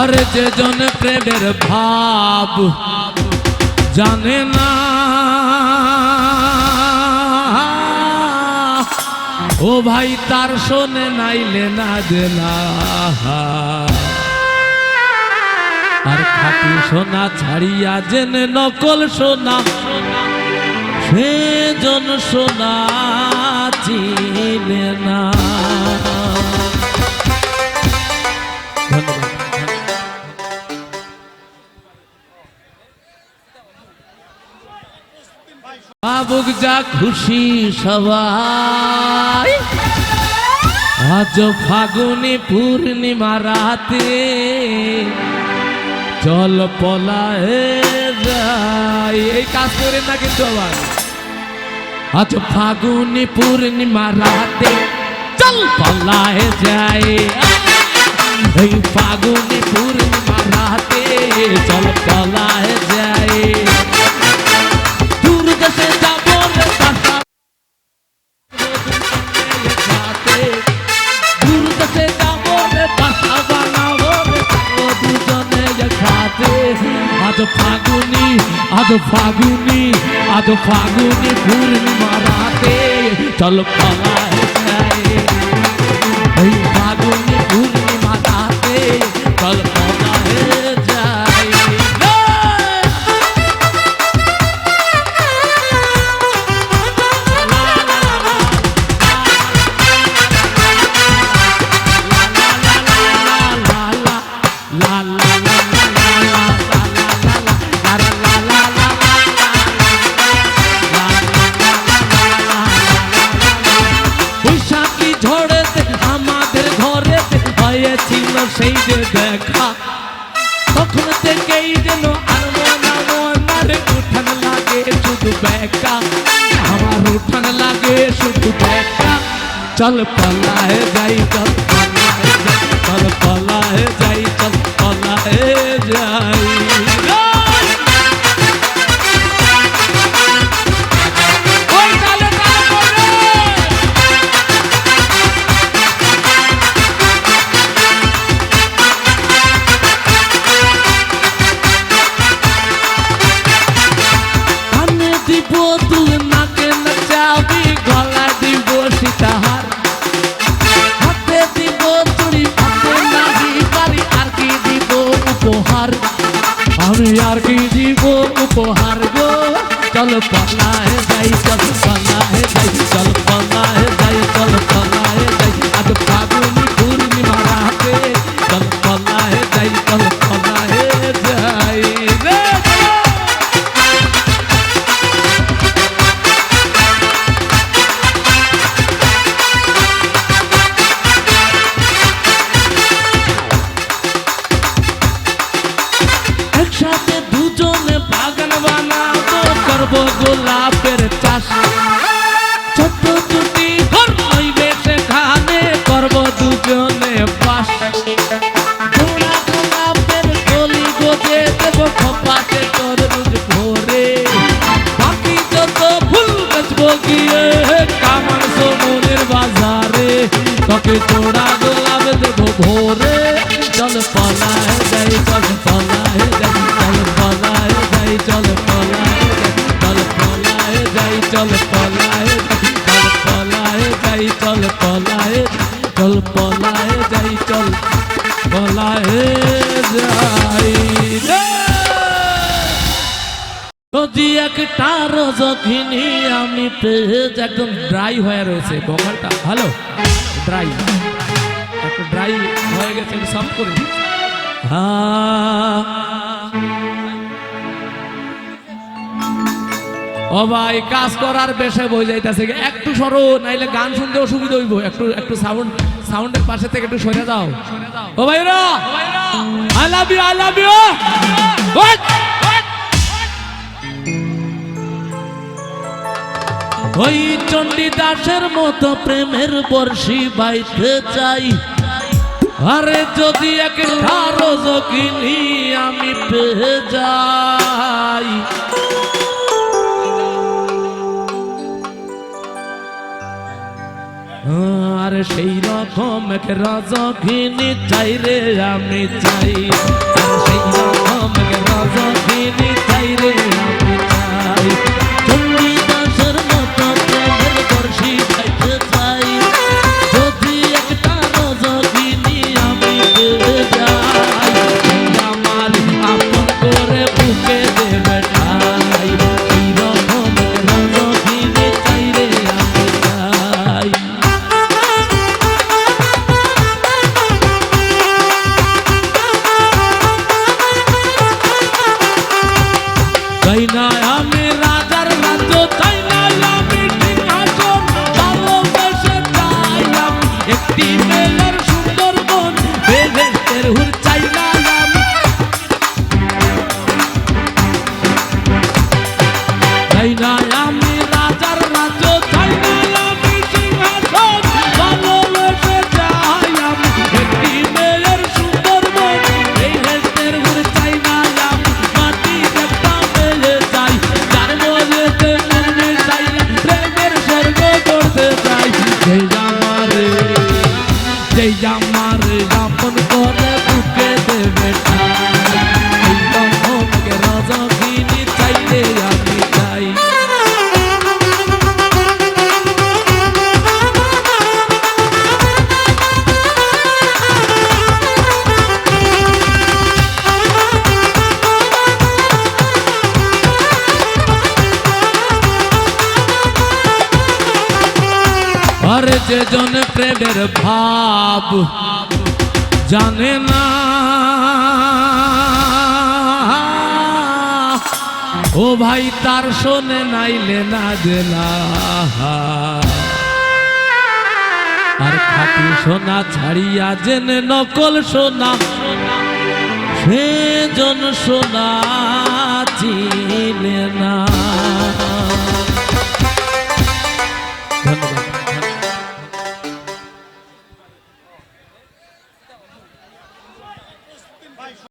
আরে যে জন প্রেমের ভাব জানে না। ও ভাই, তার শোনে নাইলে না দেনা। আর খাটি সোনা ছাড়িয়া জেনে নকল সোনা। সে জন সোনা চিনে না। বাবুক যা খুশি সবাই। আজ ফাগুনি পূর্ণিমা রাতে চল পলায়ে এই কাজ করে না কিন্তু আবার। আজ ফাগুনি পূর্ণিমা রাতে চল পলায়ে যাই এই ফাগুনি পূর্ণিমা রাতে চল পলায়ে যাই ফাগুনি আজ ফাগুনি আজ ফাগুনি পূর্ণিমা রাতে চল পালায় এই ফাগুনি পূর্ণিমা রাতে চল পালায় যাই বৈশাখী ঝড়েতে আমাদের ঘরেতে হয়েছিল সেই যে দেখা। তখন থেকেই যেন আর মনা মনার উঠান লাগে শুধু বেকা আমার উঠান লাগে শুধু বেকা চল পলায় যাই চল পলায় উপহার আমি আর কি দিব উপহার গো চল পালায় যাই চল পালায় যাই ছোট দুটি ঘর হইবে সেখানে করব দুজনে বাস। জোড়া গোলাপের গলি গোজে দেব খপাতে তোর রোজ ভোরে। বাকি যত ফুল বেচবো গিয়ে কামান সমুনের বাজারে, তোকে জোড়া গোলাপ দেবো ভোরে। চল পলায় যাই, চল পলায় যাই, চল পলায় যাই, চল পলায় যাই, চল পলায় ড্রাই হয়ে রয়েছে। ড্রাই একটু ড্রাই হয়ে গেছে ভাই, কাজ করার বেশে বই যাইতেছে একটু সরো, নাইলে গান শুনতে অসুবিধা হইব। একটু একটু সাউন্ড। সাউন্ডের পাশে থেকে একটু সরে দাও ও ভাইরা I love you I love you ওই চণ্ডীদাসের মতো প্রেমের বর্ষি বাইতে চাই। আরে যদি একটা রজকিনি আমি পেয়ে যাই। Ah. তোমার সেই রকম এক রজঘিনী চাই রে আমি চাই। আর যে জন প্রেমের ভাব জানে না। ও ভাই, তার শোনে নাইলে না। দেলা আর খাটি সোনা ছাড়িয়া জেনে নকল সোনা, সেজন সোনা চিন।